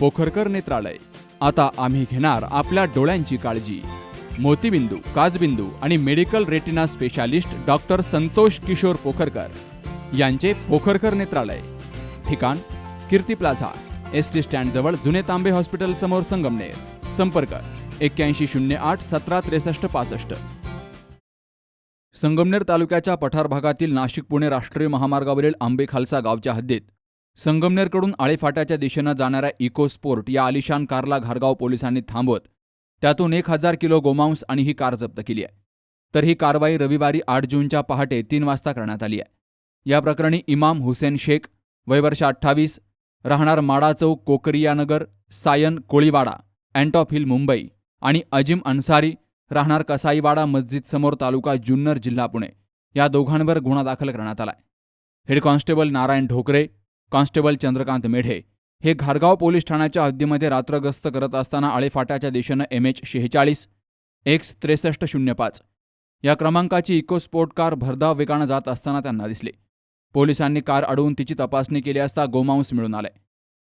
पोखरकर नेत्रालय. आता आम्ही घेणार आपल्या डोळ्यांची काळजी. मोतीबिंदू काजबिंदू आणि medical retina specialist doctor Santosh Kishor Pokharkar यांचे पोखरकर नेत्रालय. ठिकाण कीर्ती प्लाझा एस टी स्टँडजवळ जुने तांबे हॉस्पिटल समोर संगमनेर. संपर्क एक्क्याऐंशी शून्य आठ सतरा त्रेसष्ट पासष्ट. संगमनेर तालुक्याच्या पठार भागातील नाशिक पुणे राष्ट्रीय महामार्गावरील आंबे खालसा गावच्या हद्दीत संगमनेरकडून आळेफाट्याच्या दिशेनं जाणाऱ्या इको स्पोर्ट या आलिशान कारला घारगाव पोलिसांनी थांबवत त्यातून एक हजार किलो गोमांस आणि ही कार जप्त केली आहे. तर ही कारवाई रविवारी आठ जूनच्या पहाटे तीन वाजता करण्यात आली आहे. या प्रकरणी इमाम हुसेन शेख वयवर्ष अठ्ठावीस राहणार माडा चौक कोकरियानगर सायन कोळीवाडा अँटॉप हिल मुंबई आणि अजिम अन्सारी राहणार कसाईवाडा मस्जिद समोर तालुका जुन्नर जिल्हा पुणे या दोघांवर गुन्हा दाखल करण्यात आलाय head constable Narayan Dhokre constable Chandrakant Medhe हे घारगाव पोलीस ठाण्याच्या हद्दीमध्ये रात्रग्रस्त करत असताना आळेफाट्याच्या दिशेनं एम. एच. शेहेचाळीस एक्स त्रेसष्ट शून्य पाच. या क्रमांकाची इको स्पोर्ट कार भरधाव वेगानं जात असताना त्यांना दिसली. पोलिसांनी कार अडवून तिची तपासणी केली असता गोमांस मिळून आले.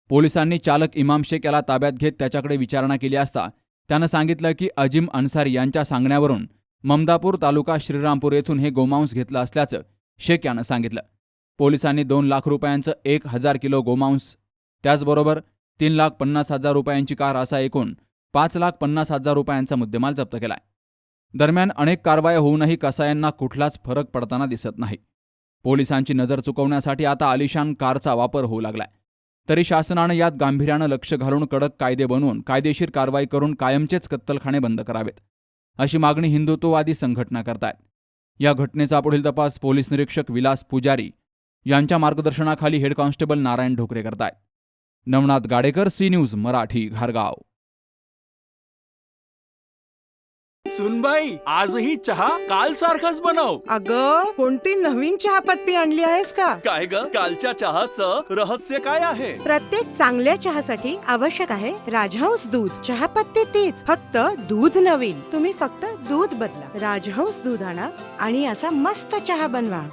पोलिसांनी चालक इमाम शेख याला ताब्यात घेत त्याच्याकडे विचारणा केली असता त्यानं सांगितलं की अजिम अन्सारी यांच्या सांगण्यावरून ममदापूर तालुका श्रीरामपूर येथून हे गोमांस घेतलं असल्याचं शेख यानं सांगितलं. पोलिसांनी दोन लाख रुपयांचं एक हजार किलो गोमांस त्याचबरोबर तीन लाख पन्नास हजार रुपयांची कार असा एकूण पाच लाख पन्नास हजार रुपयांचा मुद्देमाल जप्त केलाय. दरम्यान अनेक कारवाया होऊनही कसायांना कुठलाच फरक पडताना दिसत नाही. पोलिसांची नजर चुकवण्यासाठी आता आलिशान कारचा वापर होऊ लागलाय. तरी शासनानं यात गांभीर्यानं लक्ष घालून कडक कायदे बनवून कायदेशीर कारवाई करून कायमचेच कत्तलखाने बंद करावेत अशी मागणी हिंदुत्ववादी संघटना करतायत. या घटनेचा पुढील तपास पोलीस निरीक्षक विलास पुजारी यांच्या मार्गदर्शनाखाली हेड कॉन्स्टेबल नारायण ढोकरे करतायत. नवनाथ गाडेकर सी न्यूज मराठी घारगाव. सुनबाई आजही चहा काल सारखाच बनव. अग कोणती नवीन चहापत्ती आणली आहेस का? काय ग? कालच्या चहाचं रहस्य काय आहे? प्रत्येक चांगल्या चहासाठी आवश्यक आहे राजहंस दूध. चहापत्ती तीच फक्त दूध नवीन. तुम्ही फक्त दूध बदला. राजहंस दूध आणा आणि असा मस्त चहा बनवा.